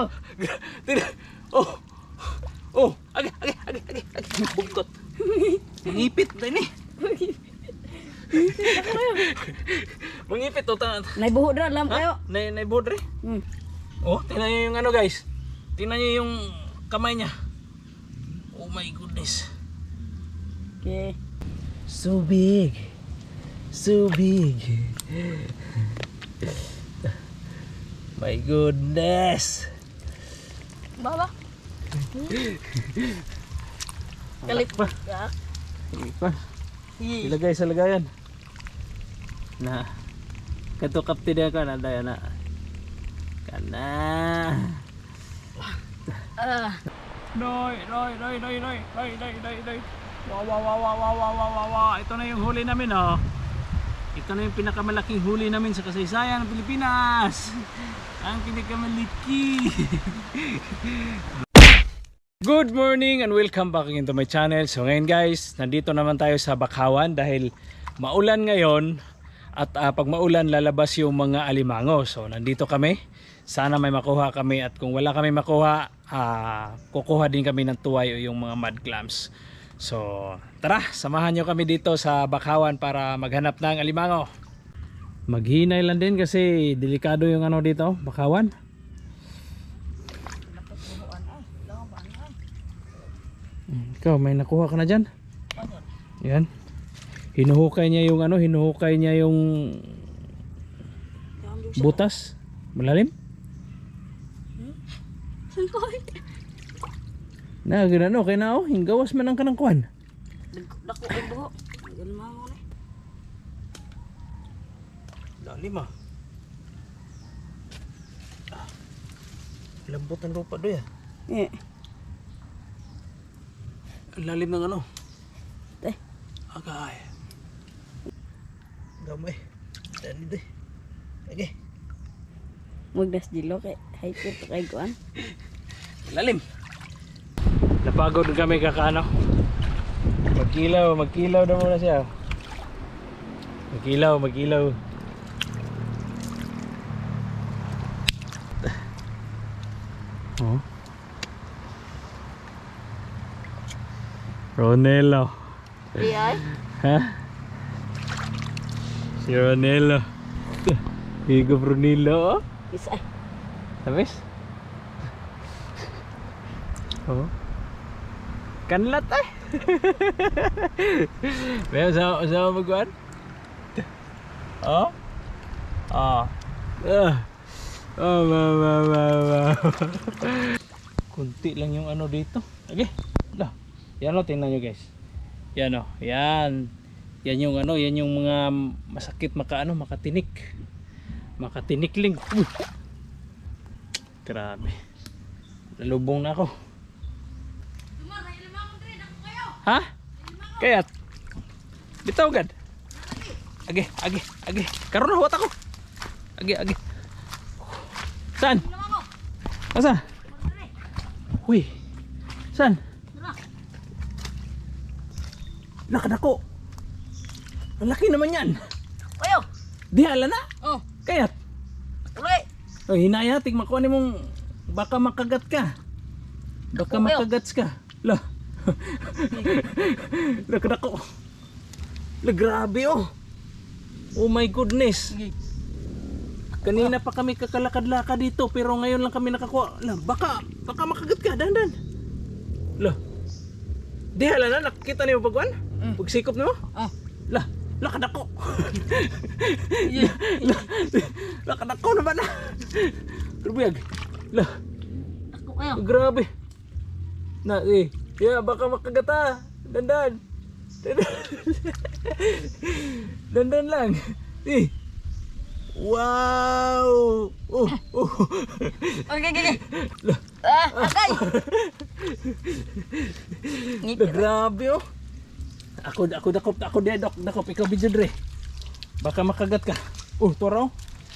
kayo. Tira. Oh. Oh, agi, agi, agi, agi, agi. Bugtot. Ngipit na ini. Mangipit to ta. Naibuho na alam kayo. Ha? Nay nay bodre. Hmm. Oh, tingnan niyo yung ano guys. Tingnan niyo yung kamay niya. Oh my goodness. Okay. So big. So big. My goodness. Baba. Kalip pa. Kalip pa. Ilagay sa lagayan. Na. Kato kapti dia ka na daya na. Kana. Ah. Noy, noy, noy, noy, noy, noy, noy, noy. Wow, wow, wow, wow, wow, wow, wow, wow. Ito na yung huli namin, oh. Ito na yung pinakamalaking huli namin sa kasaysayan ng Pilipinas. Ang pinakamaliki. Good morning and welcome back again to my channel. So ngayon guys, nandito naman tayo sa Bakawan dahil maulan ngayon at ah, pag maulan lalabas yung mga alimango. So nandito kami. Sana may makuha kami at kung wala kami makuha, ah, kukuha din kami ng tuway o yung mga mud clams. So tara, samahan nyo kami dito sa Bakawan para maghanap ng alimango. Maghinay lang din kasi delikado yung ano dito, Bakawan. Ikaw, may nakuha ka na dyan? Yan. Hinuhukay niya yung ano, hinuhukay niya yung butas. Malalim? Sangkoy. Na, ganano, kay na oh, hinggawas man ang kanang kuhan. Dako ay buho. Ganun mo ni. Lalim ah. Lambot ang lupa doy ah. Eh. Lalim ng ano. Eh. Agay. Gamay. Dali Okay. Magdas dilo kay hyper to kay kuan. Lalim. Napagod kami kakano. Magkilaw, magkilaw na muna siya. Magkilaw, magkilaw. Oh. Ronelo. Di ay. Ha? Si Ronelo. Higo Brunilo. oh. Isa. Tapos? Oh. Kanlat eh. May usawa usawa magkuhan? Oh? Ah. Ah. Oh, ma, ma, ma, ma. Kunti lang yung ano dito. Okay. Lah. Yan o, tingnan nyo guys. Yan o. Yan. Yan yung ano, yan yung mga masakit maka ano, makatinik. Makatinikling. Uy. Grabe. Nalubong na ako. Ha? Kayat? Bitaw gad. Age, age, age. Karon huwat ako. Age, age. Saan? Asa? Uy. Saan? Nakadako. Ang laki naman yan. Ayo. Di ala na. Oh. Kayat. Uli. Oh, hinaya, tig makuha ni mong baka makagat ka. Baka makagats ka. La. Nakadako. La, grabe oh. Oh my goodness. Kanina pa kami kakalakad-lakad dito pero ngayon lang kami nakakuha. La, baka baka makagat ka, dandan. La. Di hala na nakita niyo bagwan? Mm. Pagsikop niyo? Oh. La, lakadako. la, lakadako naman na. Rubiyag. La, Ako kayo. grabe. Na, eh. Yeah, baka makagata. Dandan. Dandan. Dandan lang. Eh. Wow! Oh, oh. Okay, okay, okay. Ah, Ngipit. grabe oh. Ako ako dakop ako di dok dakop ikaw bidyo dre. Baka makagat ka. Oh, toro.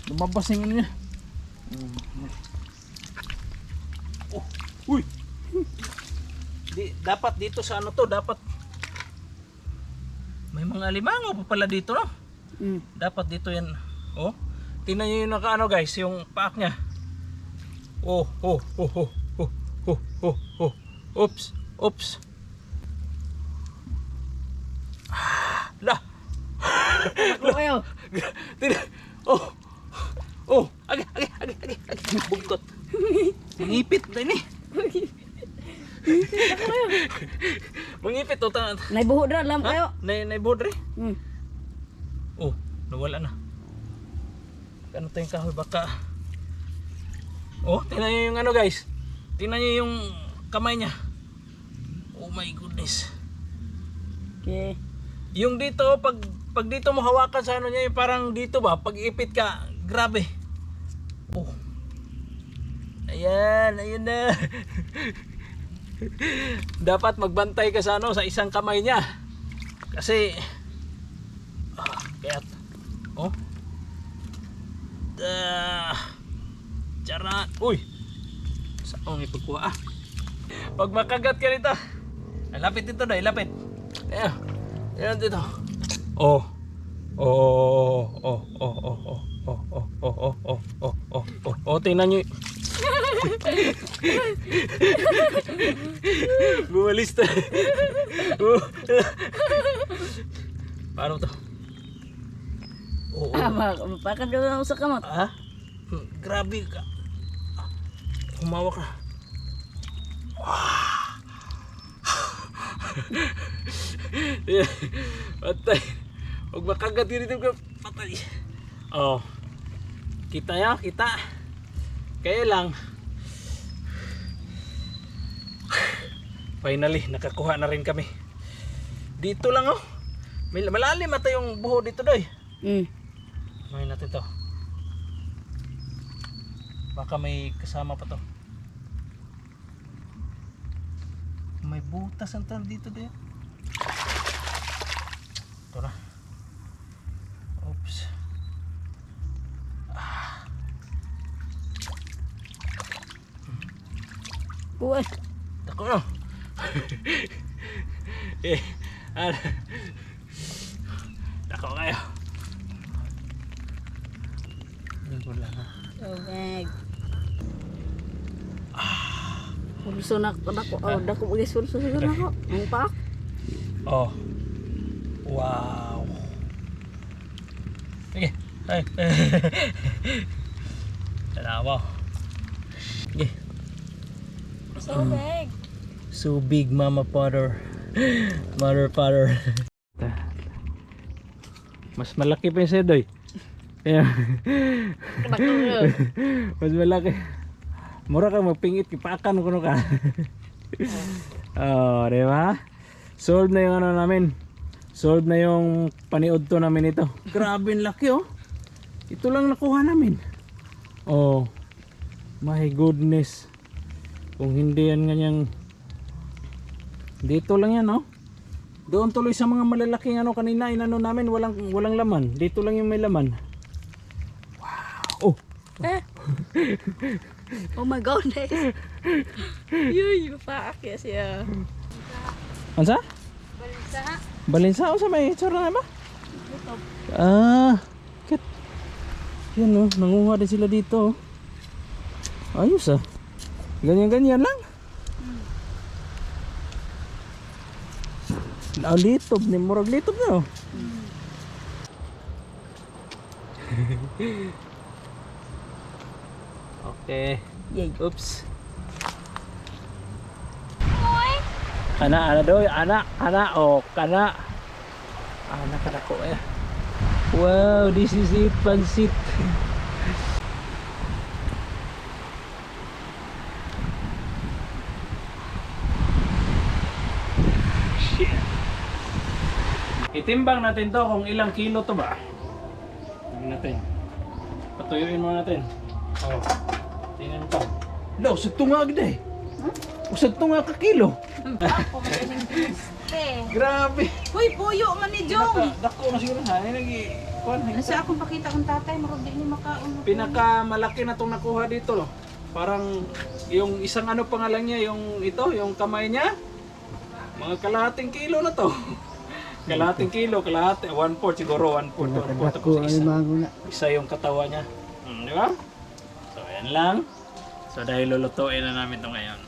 Lumabas yung ano niya. Oh, uy. Di, dapat dito sa ano to, dapat may mga limango pa pala dito, no? Mm. Dapat dito yan. Oh. Tingnan niyo yung naka ano guys, yung paak niya. Oh, oh, oh, oh, oh, oh, oh, oh. Oops, oops. Ah, La. Kayo. Tira. Oh. Oh, agi, agi, agi, agi. Bugtot. Ngipit na ini. Mangipit to ta. Naibuho na alam kayo. Nay nay bodre. Hmm. Oh, nawala na. Ano tayong kahoy baka. Oh, tingnan niyo yung ano guys. Tingnan niyo yung kamay niya. Oh my goodness. Okay. Yung dito, pag pag dito mo hawakan sa ano niya, yung parang dito ba, pag ipit ka, grabe. Oh. Ayan, ayan na. Dapat magbantay ka sa ano, sa isang kamay niya. Kasi, ah, kaya, oh. Ah, Tiyara, uy. Saan ang ipagkuha ah? Pag makagat ka nito, lapit dito na, lapit. Ayan. Ayan dito. Oh. Oh, oh, oh, oh, oh, oh, oh, oh, oh, oh, oh, oh, oh, oh, oh, tingnan nyo. Bumalis na. Paano to? Oo. Ah, mapakan daw na sa kamot. Ha? Hmm, Grabe ka. Humawak na. Yeah. Patay. Huwag makagat yun dito ka. Patay. Oh. Kita ya, kita. Kaya lang. Finally, nakakuha na rin kami. Dito lang oh. Malalim ata yung buho dito doy. Hmm. Kumain natin to. Baka may kasama pa to. May butas ang tal dito din. Ito na. Oops. Uy. Dako na. eh, ano? Dako kayo. Lang ha. Tubig. Pulso na ko dako. Oh, dako bagay sulso siguro ako. Ang paak. Oh. Wow. Sige. Ay. Tanawa. Sige. Tubig. So big mama father. Mother father. Mas malaki pa yung sa'yo, Doy. Ayan. Dako yun. Mas malaki. Mura ka magpingit, kipakan ko ka. oh, di ba? Solve na yung ano namin. Solve na yung paniod to namin ito. Grabe laki oh. Ito lang nakuha namin. Oh. My goodness. Kung hindi yan ganyang dito lang yan oh. Doon tuloy sa mga malalaking ano kanina inano namin walang walang laman. Dito lang yung may laman. Wow. Oh. Eh. Oh my goodness. Yuy, paak ya siya. Ansa? Balsa. Balinsa o sa may itsura na ba? Ah, kit. Yan oh, nanguha din sila dito. oh. Ayos ah. Ganyan-ganyan lang. Ah, litob ni murag litob na oh. okay. Yay. Oops. Ana, ana doy, ana, ana, oh, kana. Ana kana ko eh. Wow, this is it, pansit. Itimbang natin to kung ilang kilo to ba. Tingnan natin. Patuyuin mo natin. Oh. Tingnan to. Lo, sa tunga agad eh. Usag to nga ka kilo. Grabe. Uy, puyo man ni Jong. Dako na siguro ha. Ay, nagi, kuan, Nasa akong pakita kong tatay, marag di ni makaon. Pinaka malaki na tong nakuha dito. No? Parang yung isang ano pangalan niya, yung ito, yung kamay niya. Mga kalahating kilo na to. kalahating kilo, kalahati, one fourth siguro, one fourth, one fourth. Tapos isa, isa yung katawan niya. Hmm, di ba? So, yan lang. So dahil lulutuin na namin ito ngayon.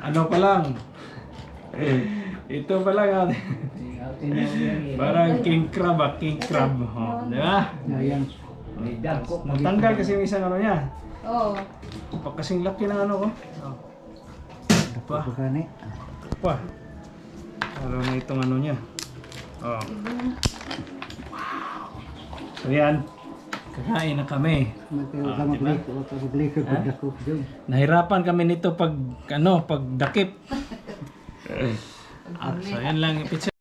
Ano pa lang? Ito pa lang ate. Parang king crab ah, king crab. Oh, di ba? Ayan. Natanggal kasi yung isang ano niya. Oo. Pa kasing laki ng ano ko. Oh. Pa, Bukani. pa. Ano na itong ano niya. Oh. So yan. Kakain na kami. Huwag dako. Diyon. Nahirapan kami nito pag ano, pag dakip. Ah, so yan lang. Pizza